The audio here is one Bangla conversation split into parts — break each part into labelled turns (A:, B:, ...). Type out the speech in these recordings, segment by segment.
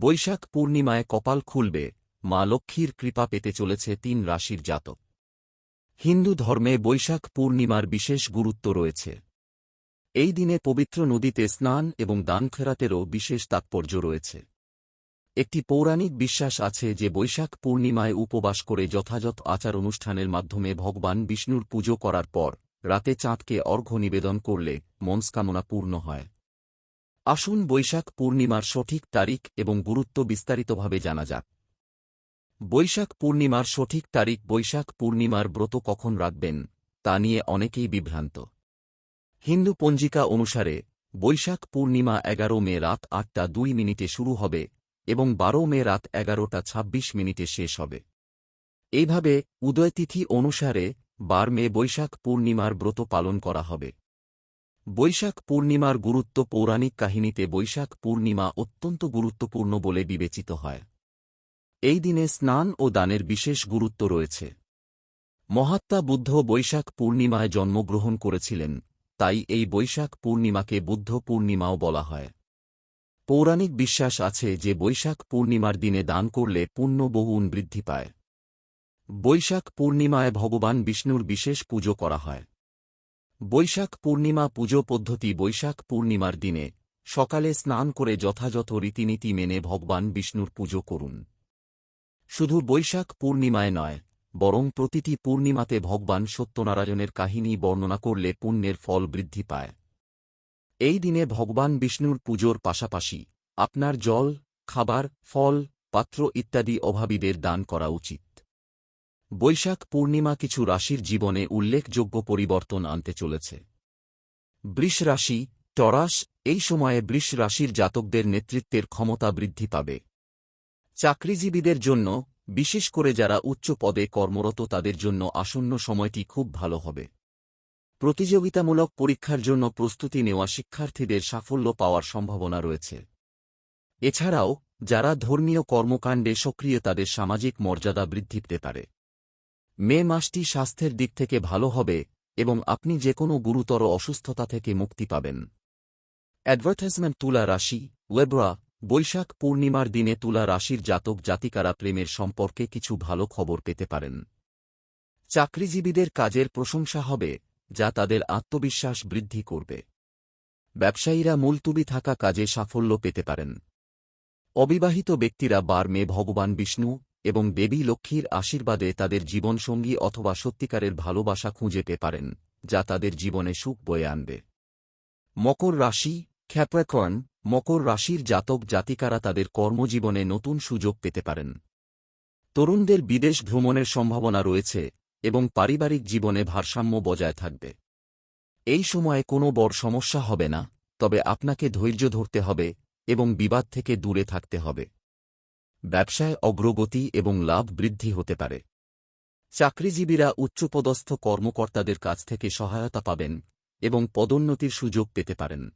A: বৈশাখ পূর্ণিমায় কপাল খুলবে, মা লক্ষ্মীর কৃপা পেতে চলেছে তিন রাশির জাতক। হিন্দু ধর্মে বৈশাখ পূর্ণিমার বিশেষ গুরুত্ব রয়েছে। এই দিনে পবিত্র নদীতে স্নান এবং দান ফেরাতেরও বিশেষ তাৎপর্য রয়েছে। একটি পৌরাণিক বিশ্বাস আছে যে বৈশাখ পূর্ণিমায় উপবাস করে যথাযথ আচার অনুষ্ঠানের মাধ্যমে ভগবান বিষ্ণুর পুজো করার পর, রাতে চাঁদকে অর্ঘ্য নিবেদন করলে মনস্কামনা পূর্ণ হয়। আসুন বৈশাখ পূর্ণিমার সঠিক তারিখ এবং গুরুত্ব বিস্তারিতভাবে জানা যাক। বৈশাখ পূর্ণিমার সঠিক তারিখ বৈশাখ পূর্ণিমার ব্রত কখন রাখবেন, তা নিয়ে অনেকেই বিভ্রান্ত। হিন্দু পঞ্জিকা অনুসারে, বৈশাখ পূর্ণিমা এগারো মে রাত আটটা দুই মিনিটে শুরু হবে এবং বারো মে রাত এগারোটা ছাব্বিশ মিনিটে শেষ হবে। এইভাবে উদয়তিথি অনুসারে, বার মে বৈশাখ পূর্ণিমার ব্রত পালন করা হবে। বৈশাখ পূর্ণিমার গুরুত্ব পৌরাণিক কাহিনীতে বৈশাখ পূর্ণিমা অত্যন্ত গুরুত্বপূর্ণ বলে বিবেচিত হয়। এই দিনে স্নান ও দানের বিশেষ গুরুত্ব রয়েছে। মহাত্মা বুদ্ধ বৈশাখ পূর্ণিমায় জন্মগ্রহণ করেছিলেন, তাই এই বৈশাখ পূর্ণিমাকে বুদ্ধ পূর্ণিমাও বলা হয়। পৌরাণিক বিশ্বাস আছে যে বৈশাখ পূর্ণিমার দিনে দান করলে পুণ্য বহুগুণ বৃদ্ধি পায়। বৈশাখ পূর্ণিমায় ভগবান বিষ্ণুর বিশেষ পুজো করা হয়। বৈশাখ পূর্ণিমা পুজো পদ্ধতি বৈশাখ পূর্ণিমার দিনে সকালে স্নান করে যথাযথ রীতিনীতি মেনে ভগবান বিষ্ণুর পুজো করুন। শুধু বৈশাখ পূর্ণিমায় নয়, বরং প্রতিটি পূর্ণিমাতে ভগবান সত্যনারায়ণের কাহিনী বর্ণনা করলে পুণ্যের ফল বৃদ্ধি পায়। এই দিনে ভগবান বিষ্ণুর পুজোর পাশাপাশি আপনার জল, খাবার, ফল, পাত্র ইত্যাদি অভাবীদের দান করা উচিত। বৈশাখ পূর্ণিমা কিছু রাশির জীবনে উল্লেখযোগ্য পরিবর্তন আনতে চলেছে। বৃষ রাশি টরাস, এই সময়ে বৃষ রাশির জাতকদের নেতৃত্বের ক্ষমতা বৃদ্ধি পাবে। চাকরিজীবীদের জন্য, বিশেষ করে যারা উচ্চ পদে কর্মরত তাদের জন্য আসন্ন সময়টি খুব ভালো হবে। প্রতিযোগিতামূলক পরীক্ষার জন্য প্রস্তুতি নেওয়া শিক্ষার্থীদের সাফল্য পাওয়ার সম্ভাবনা রয়েছে। এছাড়াও, যারা ধর্মীয় কর্মকাণ্ডে সক্রিয় তাদের সামাজিক মর্যাদা বৃদ্ধি পেতে পারে। মে মাসটি স্বাস্থ্যের দিক থেকে ভালো হবে এবং আপনি যে কোনো গুরুতর অসুস্থতা থেকে মুক্তি পাবেন। অ্যাডভার্টাইজমেন্ট তুলা রাশি ওয়েব্রা বৈশাখ পূর্ণিমার দিনে তুলা রাশির জাতক জাতিকারা প্রেমের সম্পর্কে কিছু ভালো খবর পেতে পারেন। চাকরিজীবীদের কাজের প্রশংসা হবে, যা তাদের আত্মবিশ্বাস বৃদ্ধি করবে। ব্যবসায়ীরা মুলতুবি থাকা কাজে সাফল্য পেতে পারেন। অবিবাহিত ব্যক্তিরা বার মে ভগবান বিষ্ণু এবং দেবী লক্ষ্মীর আশীর্বাদে তাদের জীবনসঙ্গী অথবা সত্যিকারের ভালোবাসা খুঁজে পেতে পারেন, যা তাদের জীবনে সুখ বয়ে আনবে। মকর রাশি খ্যাপ্রাকর্ন মকর রাশির জাতক জাতিকারা তাদের কর্মজীবনে নতুন সুযোগ পেতে পারেন। তরুণদের বিদেশ ভ্রমণের সম্ভাবনা রয়েছে এবং পারিবারিক জীবনে ভারসাম্য বজায় থাকবে। এই সময়ে কোনো বড় সমস্যা হবে না, তবে আপনাকে ধৈর্য ধরতে হবে এবং বিবাদ থেকে দূরে থাকতে হবে। ব্যবসায় অগ্রগতি এবং লাভ বৃদ্ধি হতে পারে। চাকরিজীবীরা উচ্চপদস্থ কর্মকর্তাদের কাছ থেকে সহায়তা পাবেন এবং পদোন্নতির সুযোগ পেতে পারেন।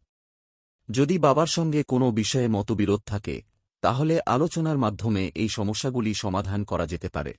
A: যদি বাবার সঙ্গে কোনো বিষয়ে মতবিরোধ থাকে, তাহলে আলোচনার মাধ্যমে এই সমস্যাগুলি সমাধান করা যেতে পারে।